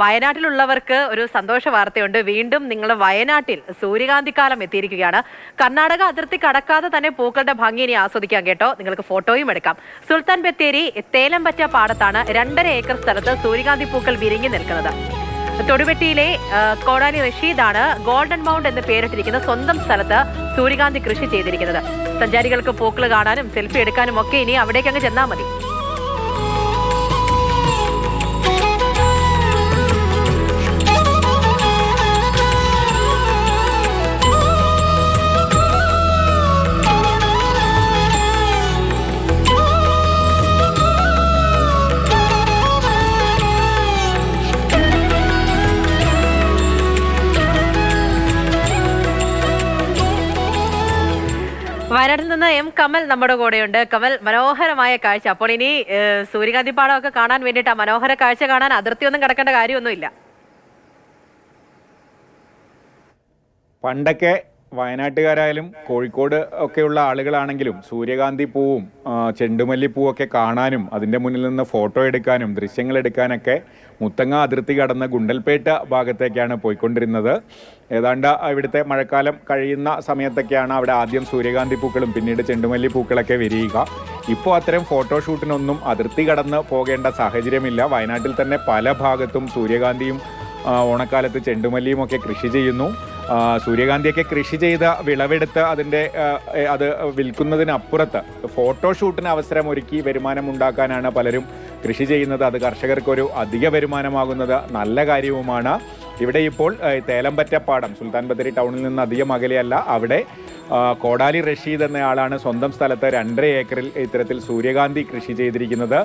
വയനാട്ടിലുള്ളവർക്ക് ഒരു സന്തോഷ വാർത്തയുണ്ട്. വീണ്ടും നിങ്ങൾ വയനാട്ടിൽ സൂര്യകാന്തി കാലം എത്തിയിരിക്കുകയാണ്. കർണാടക അതിർത്തി കടക്കാതെ തന്നെ പൂക്കളുടെ ഭംഗി ഇനി ആസ്വദിക്കാം കേട്ടോ. നിങ്ങൾക്ക് ഫോട്ടോയും എടുക്കാം. സുൽത്താൻ ബത്തേരി തേലം പറ്റ പാടത്താണ് രണ്ടര ഏക്കർ സ്ഥലത്ത് സൂര്യകാന്തി പൂക്കൾ വിരിഞ്ഞു നിൽക്കുന്നത്. തൊടുവെട്ടിയിലെ കോടാലി റഷീദാണ് ഗോൾഡൻ മൗണ്ട് എന്ന് പേരിട്ടിരിക്കുന്ന സ്വന്തം സ്ഥലത്ത് സൂര്യകാന്തി കൃഷി ചെയ്തിരിക്കുന്നത്. സഞ്ചാരികൾക്ക് പൂക്കൾ കാണാനും സെൽഫി എടുക്കാനും ഒക്കെ ഇനി അവിടേക്ക് അങ്ങ് ചെന്നാൽ മതി. വയനാട്ടിൽ നിന്ന് എം കമൽ നമ്മുടെ കൂടെയുണ്ട്. കമൽ മനോഹരമായ കാഴ്ച. അപ്പോൾ ഇനി സൂര്യകാന്തി പാടമൊക്കെ കാണാൻ വേണ്ടിയിട്ട് ആ മനോഹര കാഴ്ച കാണാൻ അതിർത്തിയൊന്നും കിടക്കേണ്ട കാര്യമൊന്നുമില്ല. പണ്ടൊക്കെ വയനാട്ടുകാരായാലും കോഴിക്കോട് ഒക്കെയുള്ള ആളുകളാണെങ്കിലും സൂര്യകാന്തി പൂവും ചെണ്ടുമല്ലിപ്പൂവൊക്കെ ചെണ്ടുമല്ലി പൂവൊക്കെ കാണാനും അതിന്റെ മുന്നിൽ നിന്ന് ഫോട്ടോ എടുക്കാനും ദൃശ്യങ്ങൾ എടുക്കാനൊക്കെ മുത്തങ്ങ അതിർത്തി കടന്ന് ഗുണ്ടൽപേട്ട ഭാഗത്തേക്കാണ് പോയിക്കൊണ്ടിരുന്നത്. ഏതാണ്ട് ഇവിടുത്തെ മഴക്കാലം കഴിയുന്ന സമയത്തൊക്കെയാണ് അവിടെ ആദ്യം സൂര്യകാന്തി പൂക്കളും പിന്നീട് ചെണ്ടുമല്ലി പൂക്കളൊക്കെ വിരിയുക. ഇപ്പോൾ അത്തരം ഫോട്ടോഷൂട്ടിനൊന്നും അതിർത്തി കടന്ന് പോകേണ്ട സാഹചര്യമില്ല. വയനാട്ടിൽ തന്നെ പല ഭാഗത്തും സൂര്യകാന്തിയും ഓണക്കാലത്ത് ചെണ്ടുമല്ലിയും ഒക്കെ കൃഷി ചെയ്യുന്നു. സൂര്യകാന്തിയൊക്കെ കൃഷി ചെയ്ത വിളവെടുത്ത് അതിന്റെ അത് വിൽക്കുന്നതിനപ്പുറത്ത് ഫോട്ടോഷൂട്ടിന് അവസരം ഒരുക്കി വരുമാനം ഉണ്ടാക്കാനാണ് പലരും കൃഷി ചെയ്യുന്നത്. അത് കർഷകർക്കൊരു അധിക വരുമാനമാകുന്നത് നല്ല കാര്യവുമാണ്. ഇവിടെ ഇപ്പോൾ തേലമ്പറ്റ പാടം സുൽത്താൻ ബത്തേരി ടൗണിൽ നിന്ന് അധികം അകലെയല്ല. അവിടെ കോടാലി റഷീദ് എന്നയാളാണ് സ്വന്തം സ്ഥലത്ത് രണ്ടര ഏക്കറിൽ ഇത്തരത്തിൽ സൂര്യകാന്തി കൃഷി ചെയ്തിരിക്കുന്നത്.